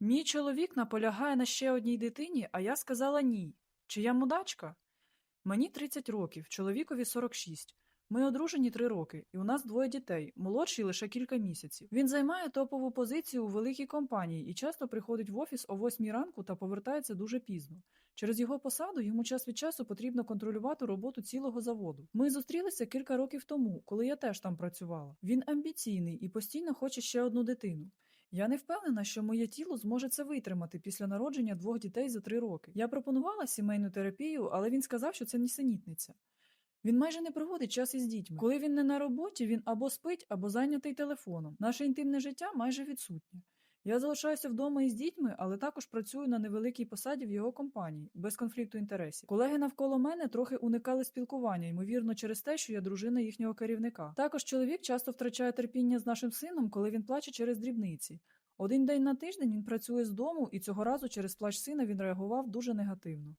Мій чоловік наполягає на ще одній дитині, а я сказала ні. Чи я мудачка? Мені 30 років, чоловікові 46. Ми одружені три роки, і у нас двоє дітей, молодший лише кілька місяців. Він займає топову позицію у великій компанії і часто приходить в офіс о 8 ранку та повертається дуже пізно. Через його посаду йому час від часу потрібно контролювати роботу цілого заводу. Ми зустрілися кілька років тому, коли я теж там працювала. Він амбіційний і постійно хоче ще одну дитину. Я не впевнена, що моє тіло зможе це витримати після народження двох дітей за три роки. Я пропонувала сімейну терапію, але він сказав, що це нісенітниця. Він майже не проводить час із дітьми. Коли він не на роботі, він або спить, або зайнятий телефоном. Наше інтимне життя майже відсутнє. Я залишаюся вдома із дітьми, але також працюю на невеликій посаді в його компанії, без конфлікту інтересів. Колеги навколо мене трохи уникали спілкування, ймовірно, через те, що я дружина їхнього керівника. Також чоловік часто втрачає терпіння з нашим сином, коли він плаче через дрібниці. Один день на тиждень він працює з дому, і цього разу через плач сина він реагував дуже негативно.